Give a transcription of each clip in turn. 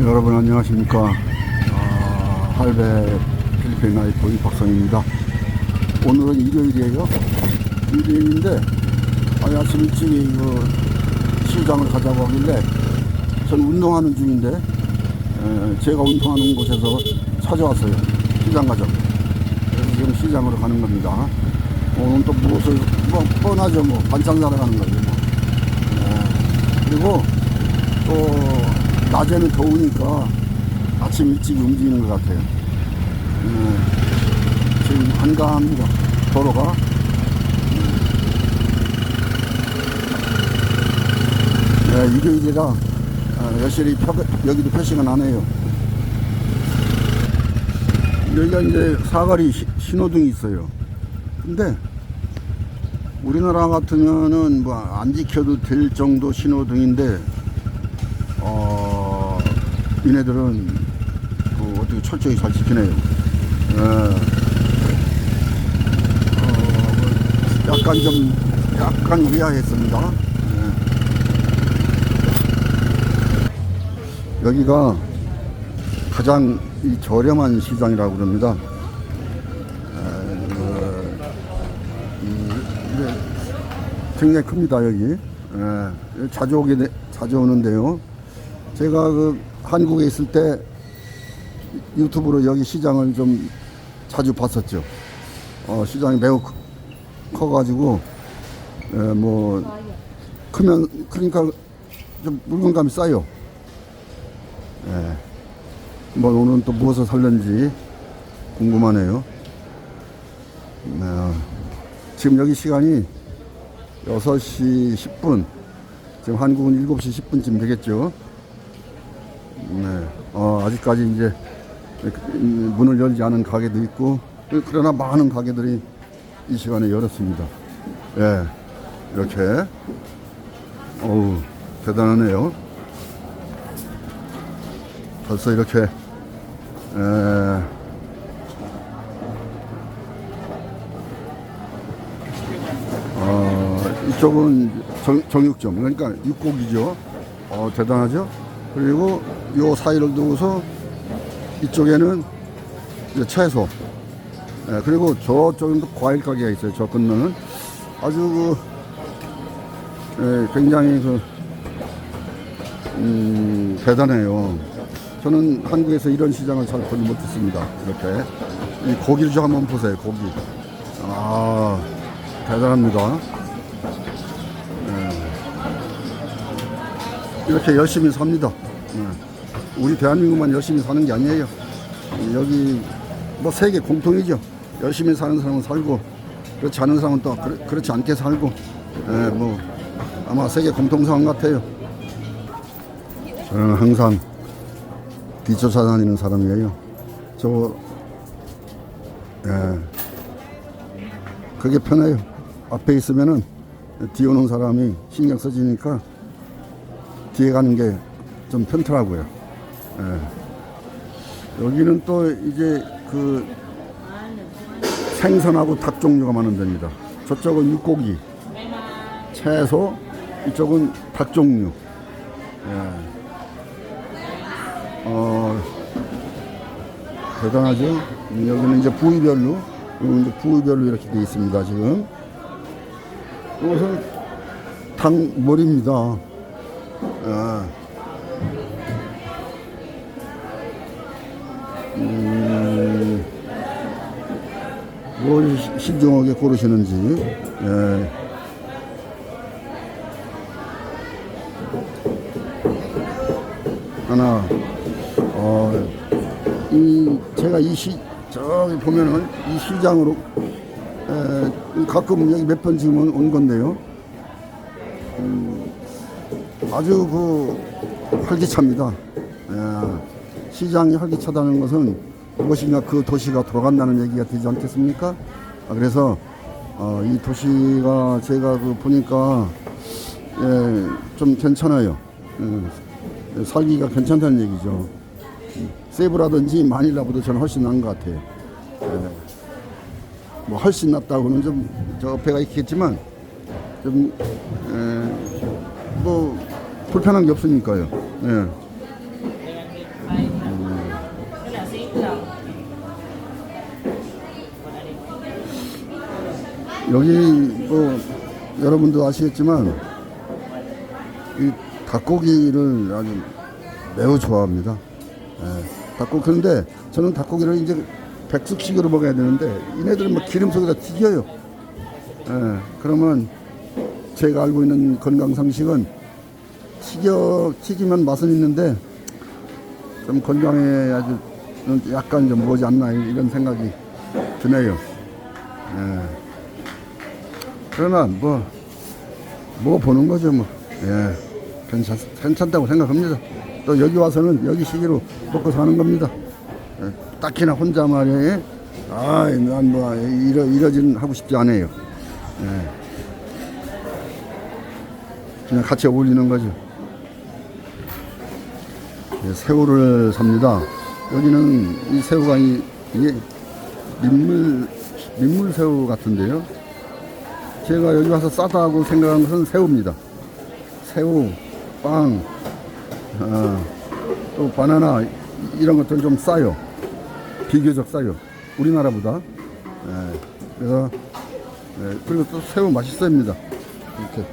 여러분 안녕하십니까? 아, 할배 필리핀 라이프 이박성입니다. 오늘은 일요일이에요. 일요일인데 아니, 아침 일찍 그 시장을 가자고 하길래 전 운동하는 중인데 에, 제가 운동하는 곳에서 찾아왔어요. 시장 가자 그래서 지금 시장으로 가는 겁니다. 오늘 또 무엇을 뭐 뻔하죠 뭐. 반찬 사러 가는 거죠 뭐. 에, 그리고 또 낮에는 더우니까 아침 일찍 움직이는 것 같아요. 음, 지금 한가합니다. 도로가. 네, 아, 여실히 표, 여기도 표시가 나네요. 여기가 이제 사거리 시- 신호등이 있어요. 근데 우리나라 같으면은 뭐 안 지켜도 될 정도 신호등인데 어, 얘네들은 그 어떻게 철저히 잘 지키네요. 예. 어, 약간 좀 약간 의아했습니다. 예. 여기가 가장 이 저렴한 시장이라고 그럽니다. 이게 굉장히 큽니다 여기. 예, 자주 오게 돼- 자주 오는데요. 제가 그 한국에 있을 때 유튜브로 여기 시장을 좀 자주 봤었죠. 어, 시장이 매우 크- 커가지고 예, 뭐 크면 그러니까 좀 물건감이 싸요. 예. 뭐 오늘은 또 무엇을 살는지 궁금하네요. 네. 지금 여기 시간이 6시 10분. 지금 한국은 7시 10분쯤 되겠죠. 네. 어, 아직까지 이제 음, 문을 열지 않은 가게도 있고, 그러나 많은 가게들이 이 시간에 열었습니다. 예. 이렇게. 어우, 대단하네요. 벌써 이렇게, 에, 어, 이쪽은 정, 정육점, 그러니까 육고기죠. 어, 대단하죠? 그리고 요 사이를 두고서 이쪽에는 이제 채소. 예, 그리고 저쪽은 또 과일 가게가 있어요. 저 건너는. 아주 그, 예, 굉장히 그, 음, 대단해요. 저는 한국에서 이런 시장을 잘 보지 못했습니다. 이렇게. 이 고기를 좀 한번 보세요, 고기. 아, 대단합니다. 이렇게 열심히 삽니다. 예. 우리 대한민국만 열심히 사는 게 아니에요. 여기 뭐 세계 공통이죠. 열심히 사는 사람은 살고 그렇지 않은 사람은 또 그렇, 그렇지 않게 살고 예, 뭐 아마 세계 공통상 같아요. 저는 항상 뒤쫓아다니는 사람이에요. 저 예. 그게 편해요. 앞에 있으면은 뒤에 오는 사람이 신경 써주니까 뒤에 가는 게 좀 편더라고요. 예. 여기는 또 이제 그 생선하고 닭 종류가 많은 데입니다. 저쪽은 육고기, 채소, 이쪽은 닭 종류. 예. 어, 대단하죠? 여기는 이제 부위별로, 이제 부위별로 이렇게 되어 있습니다, 지금. 이것은 닭 머리입니다. 아. 음, 뭘 시- 신중하게 고르시는지. 예. 하나, 어, 이, 제가 이 시, 저기 보면은 이 시장으로, 에, 가끔 여기 몇 번 지금 온- 온 건데요. 음, 아주 그 활기찹니다. 예, 시장이 활기차다는 것은 무엇인가 그 도시가 돌아간다는 얘기가 되지 않겠습니까? 아, 그래서 어, 이 도시가 제가 그 보니까 예, 좀 괜찮아요. 예, 살기가 괜찮다는 얘기죠. 세부라든지 마닐라보다 저는 훨씬 나은 것 같아요. 예, 뭐 훨씬 낫다고는 좀저 배가 있겠지만 좀 에, 뭐 불편한 게 없으니까요. 예. 여기 뭐 여러분도 아시겠지만 이 닭고기를 아주 매우 좋아합니다. 예. 닭고기 그런데 저는 닭고기를 이제 백숙식으로 먹어야 되는데 얘네들은 막 기름 속에다 튀겨요. 예. 그러면 제가 알고 있는 건강 상식은 튀겨 튀기면 맛은 있는데 좀 건강에 아주 약간 좀 뭐지 않나 이런 생각이 드네요. 예. 그러나 뭐, 뭐 보는 거죠 뭐. 예. 괜찮, 괜찮다고 생각합니다. 또 여기 와서는 여기 시기로 먹고 사는 겁니다. 예. 딱히나 혼자 말이에요. 아, 난뭐 이러, 이러진 하고 싶지 않아요. 예. 그냥 같이 어울리는 거죠. 예, 새우를 삽니다. 여기는 이 새우가 이, 이게 민물 민물 새우 같은데요. 제가 여기 와서 싸다고 생각한 것은 새우입니다. 새우, 빵, 어, 또 바나나 이- 이런 것들은 좀 싸요. 비교적 싸요. 우리나라보다. 예, 그래서 예, 그리고 또 새우 맛있습니다. 이렇게.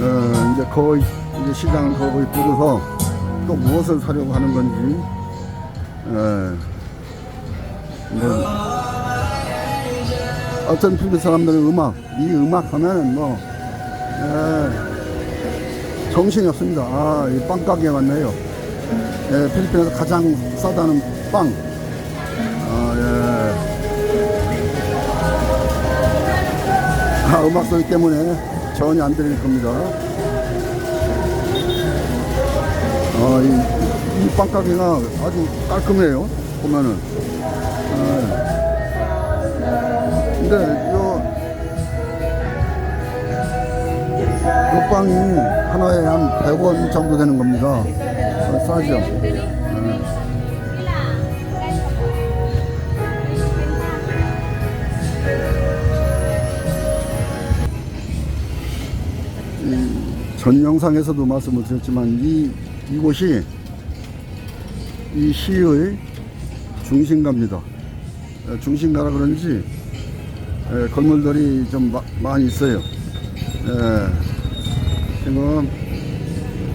어, 이제 거의 이제 시장을 거의 부르서 또 무엇을 사려고 하는 건지 예. 뭐, 어떤 필리핀 사람들은 음악 이 음악 하면은 뭐 예, 정신이 없습니다. 아 이 빵가게 같네요. 예, 필리핀에서 가장 싸다는 빵. 아, 예. 아, 음악 소리 때문에 전혀 안 들릴 겁니다. 아, 이, 이 빵가게가 아주 깔끔해요. 보면은. 아, 근데 요, 요 빵이 하나에 한 100원 정도 되는 겁니다. 아, 싸죠. 전 영상에서도 말씀을 드렸지만 이 이곳이 이 시의 중심가입니다. 에, 중심가라 그런지 에, 건물들이 좀 마- 많이 있어요. 에, 지금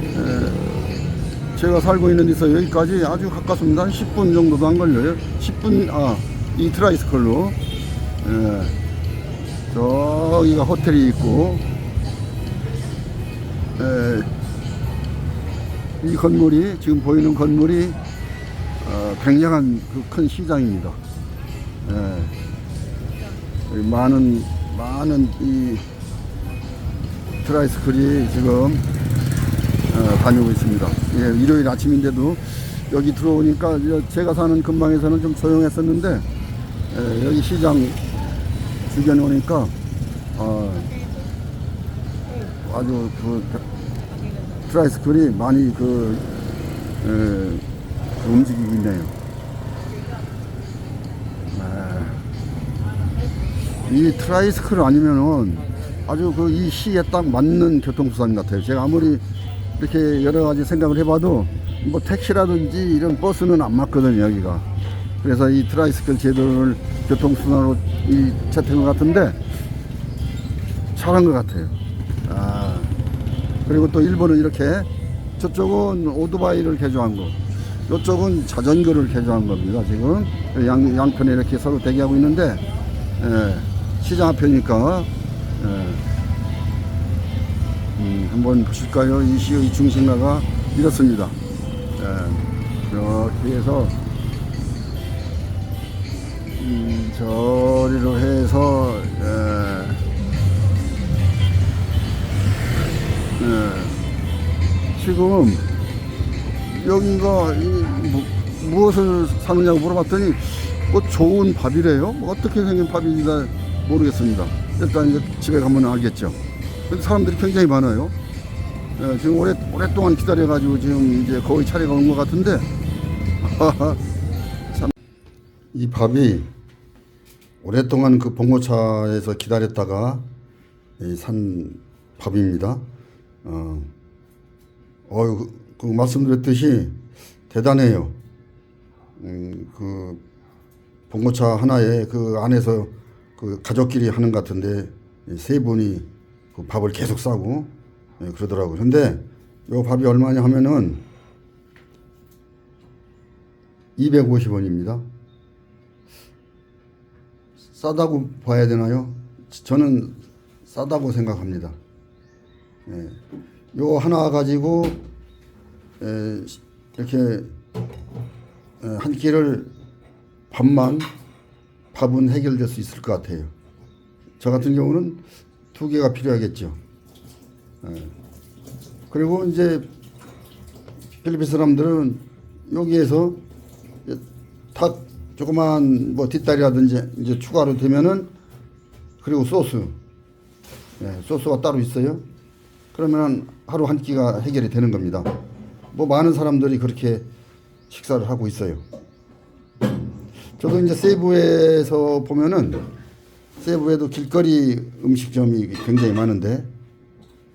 에, 제가 살고 있는 데서 여기까지 아주 가깝습니다. 한 10분 정도도 안 걸려요. 10분 아 이 트라이스컬로 에, 저기가 호텔이 있고 에, 이 건물이 지금 보이는 건물이 어, 굉장한 그 큰 시장입니다. 에, 많은 많은 이 트라이스클이 지금 어, 다니고 있습니다. 예, 일요일 아침인데도 여기 들어오니까 저- 제가 사는 근방에서는 좀 조용했었는데 에, 여기 시장 주변에 오니까 어, 아주 그 트라이스클이 많이 그 에, 움직이고 있네요. 네. 이 트라이스클 아니면은 아주 그 이 시에 딱 맞는 교통수단 같아요. 제가 아무리 이렇게 여러 가지 생각을 해봐도 뭐 택시라든지 이런 버스는 안 맞거든요, 여기가. 그래서 이 트라이스클 제도를 교통수단으로 이 채택한 것 같은데 잘한 것 같아요. 아, 그리고 또 일본은 이렇게 저쪽은 오토바이를 개조한 거, 이쪽은 자전거를 개조한 겁니다. 지금 양, 양편에 이렇게 서로 대기하고 있는데 예, 시장 앞이니까 예, 음, 한번 보실까요? 이 시의 중심가가 이렇습니다. 예, 이렇게 해서 음, 저리로 해서 예, 예, 지금 여기가 이 뭐, 무엇을 사느냐고 물어봤더니 뭐 좋은 밥이래요. 뭐 어떻게 생긴 밥인지 잘 모르겠습니다. 일단 이제 집에 가면 알겠죠. 근데 사람들이 굉장히 많아요. 예, 지금 오래, 오랫동안 기다려가지고 지금 이제 거의 차례가 온 것 같은데 참. 이 밥이 오랫동안 그 봉고차에서 기다렸다가 이산 밥입니다. 어, 어 그, 그 말씀드렸듯이 대단해요. 음, 그 봉고차 하나에 그 안에서 그 가족끼리 하는 것 같은데 이세 분이 그 밥을 계속 싸고 예, 그러더라고요. 근데 요 밥이 얼마냐 하면은 250원입니다. 싸다고 봐야 되나요? 저는 싸다고 생각합니다. 예. 요 하나 가지고 에, 이렇게 에, 한 끼를 밥만 밥은 해결될 수 있을 것 같아요. 저 같은 경우는 두 개가 필요하겠죠. 예. 그리고 이제 필리핀 사람들은 여기에서 닭 조그만 뭐 뒷다리라든지 이제 추가로 되면은 그리고 소스 예, 소스가 따로 있어요. 그러면 하루 한 끼가 해결이 되는 겁니다. 뭐 많은 사람들이 그렇게 식사를 하고 있어요. 저도 이제 세부에서 보면은 세부에도 길거리 음식점이 굉장히 많은데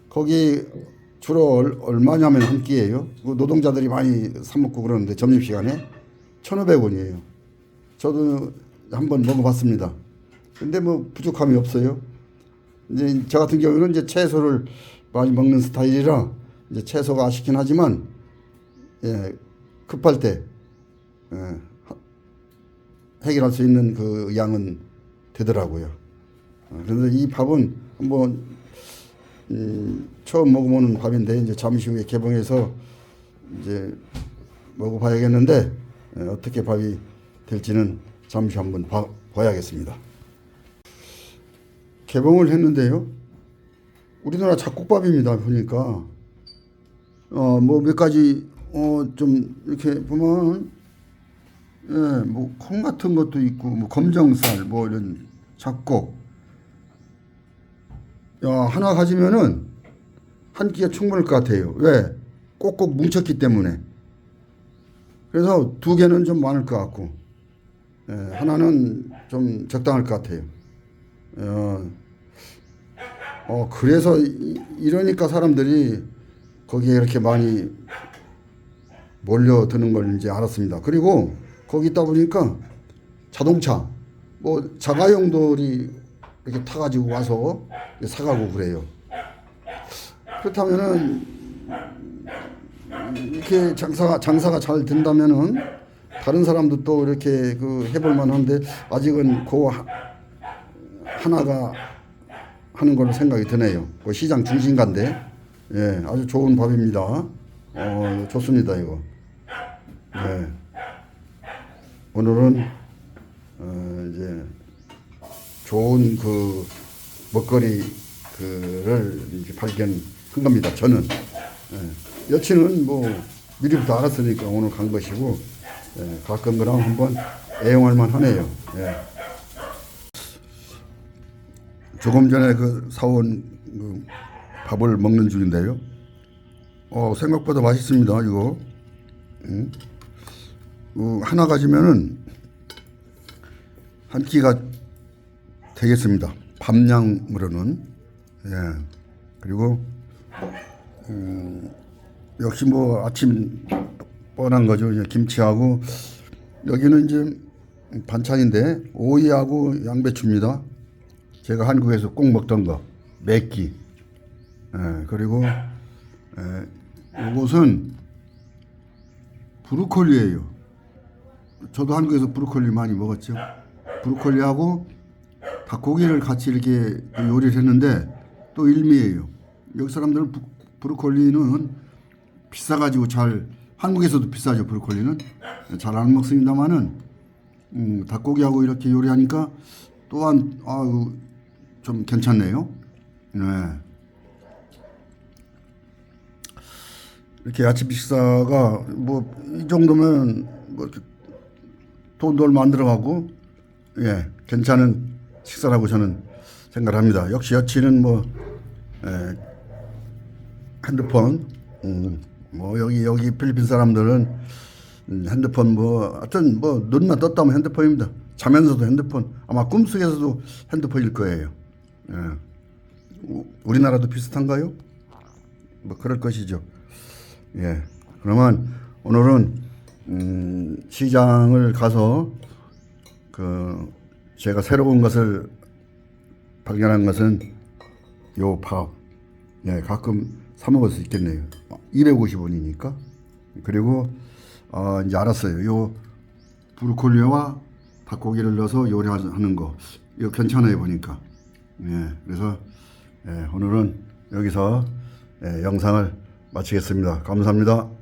거기 주로 얼- 얼마냐면 한 끼예요. 그 노동자들이 많이 사 먹고 그러는데 점심 시간에 1,500원이에요. 저도 한번 먹어봤습니다. 근데 뭐 부족함이 없어요. 이제 저 같은 경우는 이제 채소를 많이 먹는 스타일이라 이제 채소가 아쉽긴 하지만 예, 급할 때 예, 하- 해결할 수 있는 그 양은 되더라고요. 어, 그런데 이 밥은 한번 음, 처음 먹어보는 밥인데 이제 잠시 후에 개봉해서 이제 먹어봐야겠는데 예, 어떻게 밥이 될지는 잠시 한번 봐, 봐야겠습니다. 개봉을 했는데요. 우리나라 잡곡밥입니다. 보니까 어 뭐 몇 가지 어 좀 이렇게 보면 예뭐 콩 같은 것도 있고 뭐 검정쌀 뭐 이런 잡곡 야 하나 가지면은 한 끼가 충분할 것 같아요. 왜 꼭꼭 뭉쳤기 때문에 그래서 두 개는 좀 많을 것 같고 예, 하나는 좀 적당할 것 같아요. 어, 어 그래서 이- 이러니까 사람들이 거기에 이렇게 많이 몰려드는 걸 이제 알았습니다. 그리고 거기 있다 보니까 자동차 뭐 자가용들이 이렇게 타가지고 와서 사가고 그래요. 그렇다면은 이렇게 장사가 장사가 잘 된다면은 다른 사람도 또 이렇게 그 해볼 만한데 아직은 그 하- 하나가 하는 걸로 생각이 드네요. 그 시장 중심가인데 예 아주 좋은 밥입니다. 어 좋습니다 이거. 네. 오늘은 어 이제 좋은 그 먹거리 그를 발견한 겁니다. 저는 예. 여친은 뭐 미리부터 알았으니까 오늘 간 것이고 예. 가끔 그럼 한번 애용할 만하네요. 예. 조금 전에 그 사온 그 밥을 먹는 중인데요. 어 생각보다 맛있습니다. 이거 음. 어, 하나 가지면은 한 끼가 되겠습니다. 밥량으로는 예 그리고 음, 역시 뭐 아침 뻔한 거죠. 김치하고 여기는 이제 반찬인데 오이하고 양배추입니다. 제가 한국에서 꼭 먹던 거 맵기. 예, 그리고 예, 이것은 브로콜리예요. 저도 한국에서 브로콜리 많이 먹었죠. 브로콜리하고 닭고기를 같이 이렇게 요리를 했는데 또 일미예요. 여기 사람들은 부- 브로콜리는 비싸가지고 잘 한국에서도 비싸죠 브로콜리는 잘 안 먹습니다만은 음, 닭고기하고 이렇게 요리하니까 또한 아유 좀 괜찮네요. 네. 이렇게 아침 식사가 뭐 이 정도면 뭐 얼마 안 들어가고 예 괜찮은 식사라고 저는 생각합니다. 역시 여친은 뭐 에, 핸드폰 음, 뭐 여기 여기 필리핀 사람들은 음, 핸드폰 뭐 하여튼 뭐 눈만 떴다면 핸드폰입니다. 자면서도 핸드폰 아마 꿈속에서도 핸드폰일 거예요. 예. 우- 우리나라도 비슷한가요? 뭐 그럴 것이죠. 예. 그러면 오늘은 음, 시장을 가서 그 제가 새로운 것을 발견한 것은 요 밥. 예, 가끔 사 먹을 수 있겠네요. 250원이니까. 그리고 어, 이제 알았어요. 요 브로콜리와 닭고기를 넣어서 요리하는 거. 이거 괜찮아요 보니까. 예, 그래서 예, 오늘은 여기서 예, 영상을 마치겠습니다. 감사합니다.